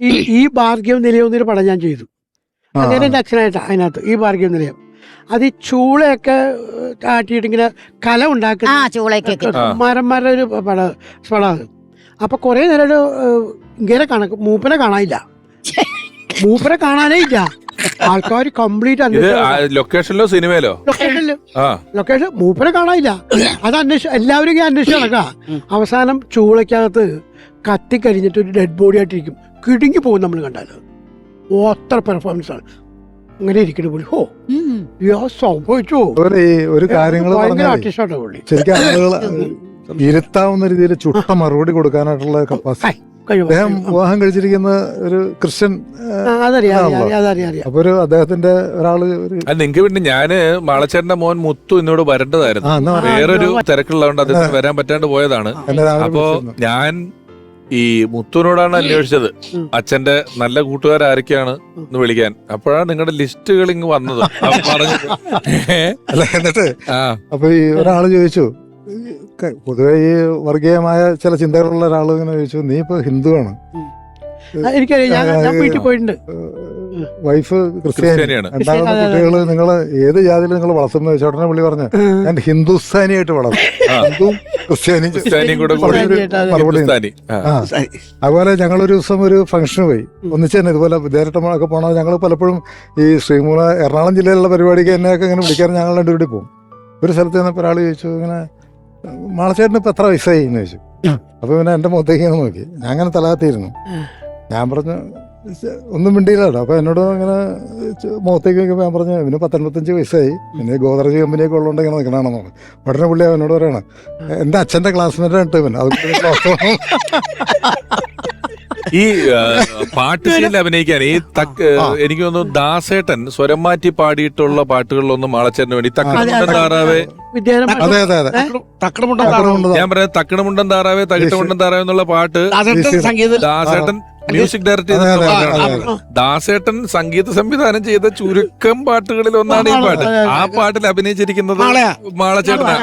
ഈ ഈ ഭാർഗ്യം നിലയം എന്നൊരു പടം ഞാൻ ചെയ്തു. അങ്ങനെ എന്റെ അച്ഛനായിട്ട് അതിനകത്ത് ഈ ഭാർഗ്യം നിലയം. അത് ഈ ചൂളയൊക്കെ ആട്ടിയിട്ട് ഇങ്ങനെ കല ഉണ്ടാക്കുന്ന. മരന്മാരുടെ ഒരു പട പടം അപ്പൊ കുറെ നേരം ഒരു ഇങ്ങനെ കണക്ക് മൂപ്പനെ കാണാനില്ല. മൂപ്പനെ കാണാനേ ഇല്ല. ആൾക്കാർ കംപ്ലീറ്റ് ലൊക്കേഷനിലോ സിനിമയിലോ? ലൊക്കേഷനിലോ. ആ. ലൊക്കേഷൻ മൂപ്പനെ കാണാനില്ല. അത് അന്വേഷിച്ച് എല്ലാവരും അന്വേഷിച്ചു അന്വേഷിച്ച് നടക്കുക അവസാനം ചൂളയ്ക്കകത്ത് കത്തിക്കരിഞ്ഞിട്ട് ഒരു ഡെഡ് ബോഡി ആയിട്ടിരിക്കും. കിടുങ്ങി പോകും നമ്മൾ കണ്ടാൽ. അത്ര പെർഫോമൻസ് ആണ്. അങ്ങനെ ഇരിക്കണ പുള്ളി. ഹോ സംഭവിച്ചു? ഒരു കാര്യങ്ങൾ ആർട്ടിസ്റ്റാണ് പുള്ളി. ഇരുത്താവുന്ന രീതിയിൽ ചുട്ട മറുപടി കൊടുക്കാനായിട്ടുള്ള കപ്പാസിറ്റി അദ്ദേഹം വിവാഹം കഴിച്ചിരിക്കുന്ന ഒരു ക്രിസ്ത്യൻ അപ്പൊ ഒരു അദ്ദേഹത്തിന്റെ ഒരാൾ നിങ്ങക്ക് പിന്നെ ഞാൻ മാളച്ചേട്ടന്റെ മോൻ മുത്തു എന്നോട് വരേണ്ടതായിരുന്നു. വേറൊരു തിരക്കുള്ളതുകൊണ്ട് അദ്ദേഹത്തിന് വരാൻ പറ്റാണ്ട് പോയതാണ്. അപ്പോ ഞാൻ ഈ മുത്തുവിനോടാണ് അന്വേഷിച്ചത്. അച്ഛന്റെ നല്ല കൂട്ടുകാർ ആരൊക്കെയാണ് എന്ന് വിളിക്കാൻ. അപ്പോഴാണ് നിങ്ങളുടെ ലിസ്റ്റുകൾ ഇങ്ങ് വന്നത്? അല്ല എന്നിട്ട് ആ. അപ്പൊ ഈ ഒരാൾ ചോദിച്ചു പൊതുവെ ഈ വർഗീയമായ ചില ചിന്തകളുള്ള ഒരാൾ ഇങ്ങനെ ചോദിച്ചു നീ ഇപ്പൊ ഹിന്ദുവാണ്. എനിക്കറിയാം. ഞാൻ ഞാൻ വീട്ടിൽ പോയിട്ടുണ്ട്. വൈഫ് ക്രിസ്ത്യാനിയാണ്. രണ്ടാമത്തെ കുട്ടികൾ നിങ്ങൾ കുട്ടികൾ നിങ്ങൾ ഏത് ജാതിയിൽ നിങ്ങൾ വളർത്തുന്ന ചേട്ടനെ പുള്ളി പറഞ്ഞു. ഞാൻ ഹിന്ദുസ്ഥാനിയായിട്ട് വളർത്തും. ഹിന്ദു ക്രിസ്ത്യാനി അതുപോലെ ഞങ്ങളൊരു ദിവസം ഒരു ഫംഗ്ഷന് പോയി. ഒന്നിച്ച് തന്നെ ഇതുപോലെ വിദ്യാരട്ടമൊക്കെ പോകണം ഞങ്ങൾ പലപ്പോഴും ഈ ശ്രീമൂല എറണാകുളം ജില്ലയിലുള്ള പരിപാടിക്ക് എന്നെയൊക്കെ ഇങ്ങനെ വിളിക്കാൻ ഞങ്ങൾ രണ്ടുപേരും പോകും ഒരു സ്ഥലത്ത് നിന്നപ്പോൾ ഒരാൾ ചോദിച്ചു ഇങ്ങനെ മാളച്ചേട്ടന് ഇപ്പം എത്ര വയസ്സായി? എന്ന് ചോദിച്ചു. അപ്പോൾ പിന്നെ എന്റെ മുഖത്തേക്ക് നോക്കി. ഞാൻ അങ്ങനെ തലാത്തിയിരുന്നു ഞാൻ പറഞ്ഞു ഒന്നും മിണ്ടിയില്ല കേട്ടോ അപ്പോൾ എന്നോട് അങ്ങനെ മുഖത്തേക്ക് നോക്കിയപ്പോൾ ഞാൻ പറഞ്ഞു ഇവന് പത്തൊൻപത്തഞ്ച് വയസ്സായി. പിന്നെ ഗോദ്രജ് കമ്പനിയൊക്കെ ഉള്ളതുകൊണ്ട് ഇങ്ങനെ നിൽക്കണമെന്ന് പറഞ്ഞു. ഉടനെ പുള്ളി അവനോട് പറയണം എന്റെ അച്ഛന്റെ ക്ലാസ്മേറ്റ് ഇട്ട് ഇവൻ. അത് ക്ലാസ് ഈ പാട്ട് അഭിനയിക്കാൻ ഈ തക്ക് എനിക്ക് തോന്നുന്നു ദാസേട്ടൻ സ്വരം മാറ്റി പാടിയിട്ടുള്ള പാട്ടുകളിലൊന്നും മാളച്ചേരന് വേണ്ടി. തക്കണമുണ്ടൻ താറാവേ. അതെ അതെ അതെ. തക്കടമുണ്ട തക്കടമുണ്ടൻ ഞാൻ പറയാം തക്കണമുണ്ടൻ താറാവേ തകിട്ടമുണ്ടൻ താറാവേ എന്നുള്ള പാട്ട് ദാസേട്ടൻ മ്യൂസിക് ഡയറക്ടർ ചെയ്ത ദാസേട്ടൻ സംഗീത സംവിധാനം ചെയ്ത ചുരുക്കം പാട്ടുകളിൽ ഒന്നാണ് ഈ പാട്ട്. ആ പാട്ടിൽ അഭിനയിച്ചിരിക്കുന്നത് മാളയാ. മാളച്ചേട്ടനാണ്.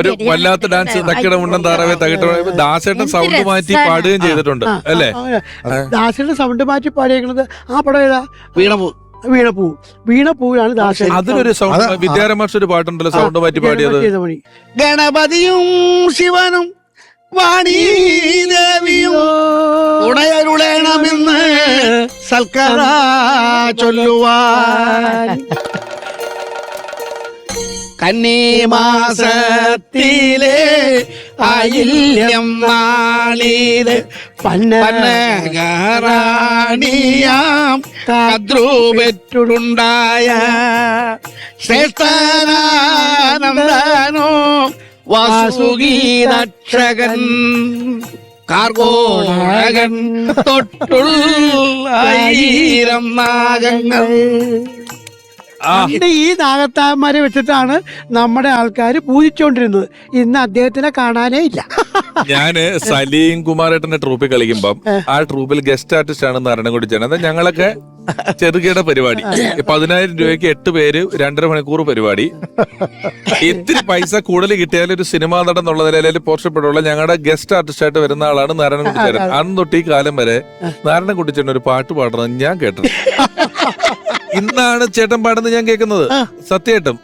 ഒരു വല്ലാത്ത ഡാൻസ് തക്കിടമുണ്ടൻ താറാവേ തകിട്ട ദാസേട്ടൻ സൗണ്ട് മാറ്റി പാടുകയും ചെയ്തിട്ടുണ്ട് അല്ലേ? ദാസേട്ടൻ സൗണ്ട് മാറ്റി പാടിയേക്കുന്നത് ആ പടം ഏതാ? വീണപൂ. വീണപ്പൂ വീണപ്പൂവിലാണ് ദാസൻ അതിനൊരു സൗണ്ട്. വിദ്യാരമാഷ് ഒരു പാട്ടുണ്ടല്ലോ സൗണ്ട് മാറ്റി പാടിയത്. ഗണപതിയും ശിവനും വാണീദേവിയും ഉടയരുളേണമെന്ന് സൽക്കറ ചൊല്ലുവാൻ. കന്നിമാസത്തിലെ അയില്യം പന്ന പന്നകാറാണിയാം കദ്രൂപെറ്റുണ്ടായ ശ്രേഷ്ഠനാനന്ദനോ വാസുഗീതക്ഷകൻ കാർഗോണകൻ തൊട്ടുള്ളായിരം നാഗങ്ങൾ. പണ്ട് ഈ നാഗത്താന്മാരെ വെച്ചിട്ടാണ് നമ്മുടെ ആൾക്കാർ പൂജിച്ചുകൊണ്ടിരുന്നത് ഇന്ന് അദ്ദേഹത്തിനെ കാണാനേ ഇല്ല. ഞാൻ സലീം കുമാരേട്ടന്റെ ട്രൂപ്പിൽ കളിക്കുമ്പം ആ ട്രൂപ്പിൽ ഗസ്റ്റ് ആർട്ടിസ്റ്റ് ആണെന്ന് നാരായണൻകുടി ചേട്ടൻ അത് ഞങ്ങളൊക്കെ ചെറുകിട പരിപാടി. പതിനായിരം രൂപയ്ക്ക് എട്ട് പേര് രണ്ടര മണിക്കൂർ പരിപാടി. ഇത്തിരി പൈസ കൂടുതൽ കിട്ടിയാലും ഒരു സിനിമാ നടൻ എന്നുള്ള നിലയിൽ പോർഷപ്പെടുള്ള ഞങ്ങളുടെ ഗസ്റ്റ് ആർട്ടിസ്റ്റ് ആയിട്ട് വരുന്ന ആളാണ് നാരായണ കുട്ടിച്ചേരൻ അന്ന് തൊട്ട് ഈ കാലം വരെ നാരായണ ചേട്ടൻ ഒരു പാട്ട് പാടണം ഞാൻ കേട്ടത്. ഇന്നാണ് ചേട്ടൻ പാടുന്നത് ഞാൻ കേൾക്കുന്നത്. സത്യമായിട്ടും